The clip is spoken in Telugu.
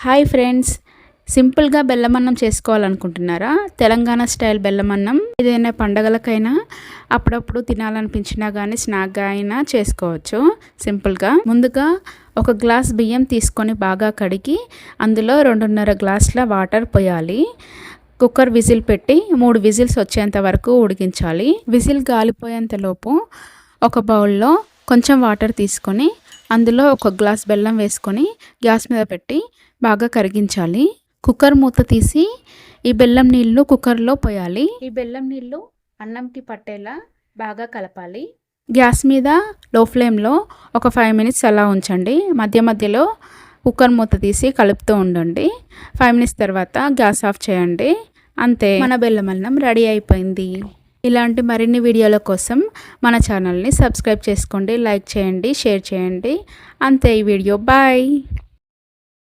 Hi friends. సింపుల్గా బెల్లమన్నం చేసుకోవాలనుకుంటున్నారా? తెలంగాణ స్టైల్ బెల్లమన్నం ఏదైనా పండగలకైనా అప్పుడప్పుడు తినాలనిపించినా కానీ స్నాక్గా అయినా చేసుకోవచ్చు. సింపుల్గా ముందుగా ఒక గ్లాస్ బియ్యం తీసుకొని బాగా కడిగి అందులో రెండున్నర గ్లాసుల వాటర్ పోయాలి. కుక్కర్ విజిల్ పెట్టి మూడు విజిల్స్ వచ్చేంత వరకు ఉడికించాలి. విజిల్ గాలిపోయేంతలోపు ఒక బౌల్లో కొంచెం వాటర్ తీసుకొని అందులో ఒక గ్లాస్ బెల్లం వేసుకొని గ్యాస్ మీద పెట్టి బాగా కరిగించాలి. కుక్కర్ మూత తీసి ఈ బెల్లం నీళ్ళు కుక్కర్లో పోయాలి. ఈ బెల్లం నీళ్ళు అన్నంకి పట్టేలా బాగా కలపాలి. గ్యాస్ మీద లో ఫ్లేమ్లో ఒక ఫైవ్ మినిట్స్ అలా ఉంచండి. మధ్య మధ్యలో కుక్కర్ మూత తీసి కలుపుతూ ఉండండి. ఫైవ్ మినిట్స్ తర్వాత గ్యాస్ ఆఫ్ చేయండి. అంతే. మన బెల్లం అన్నం రెడీ అయిపోయింది. ఇలాంటి మరిన్ని వీడియోల కోసం మన ఛానల్ని సబ్స్క్రైబ్ చేసుకోండి లైక్ చేయండి షేర్ చేయండి. అంతే ఈ వీడియో. బాయ్.